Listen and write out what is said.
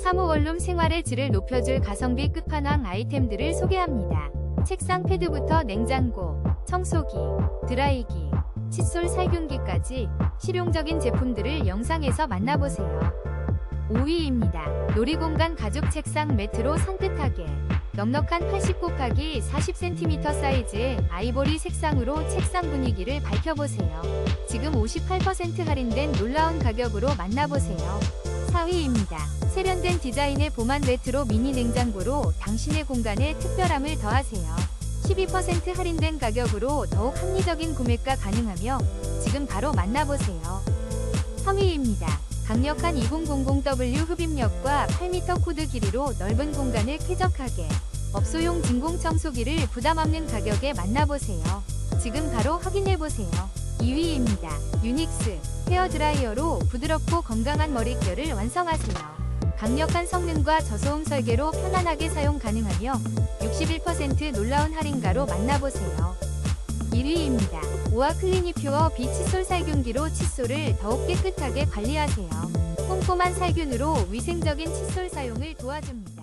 사무원룸 생활의 질을 높여줄 가성비 끝판왕 아이템들을 소개합니다. 책상 패드부터 냉장고, 청소기, 드라이기, 칫솔 살균기까지 실용적인 제품들을 영상에서 만나보세요. 5위입니다. 놀이공간 가죽 책상 매트로 산뜻하게 넉넉한 80 곱하기 40cm 사이즈의 아이보리 색상으로 책상 분위기를 밝혀보세요. 지금 58% 할인된 놀라운 가격으로 만나보세요. 4위입니다. 세련된 디자인의 보만 레트로 미니 냉장고로 당신의 공간에 특별함을 더하세요. 12% 할인된 가격으로 더욱 합리적인 구매가 가능하며 지금 바로 만나보세요. 3위입니다. 강력한 2000W 흡입력과 8m 코드 길이로 넓은 공간을 쾌적하게 업소용 진공 청소기를 부담 없는 가격에 만나보세요. 지금 바로 확인해보세요. 2위입니다. 유닉스 헤어드라이어로 부드럽고 건강한 머릿결을 완성하세요. 강력한 성능과 저소음 설계로 편안하게 사용 가능하며 61% 놀라운 할인가로 만나보세요. 1위입니다. 오아 클리니 퓨어 비 칫솔 살균기로 칫솔을 더욱 깨끗하게 관리하세요. 꼼꼼한 살균으로 위생적인 칫솔 사용을 도와줍니다.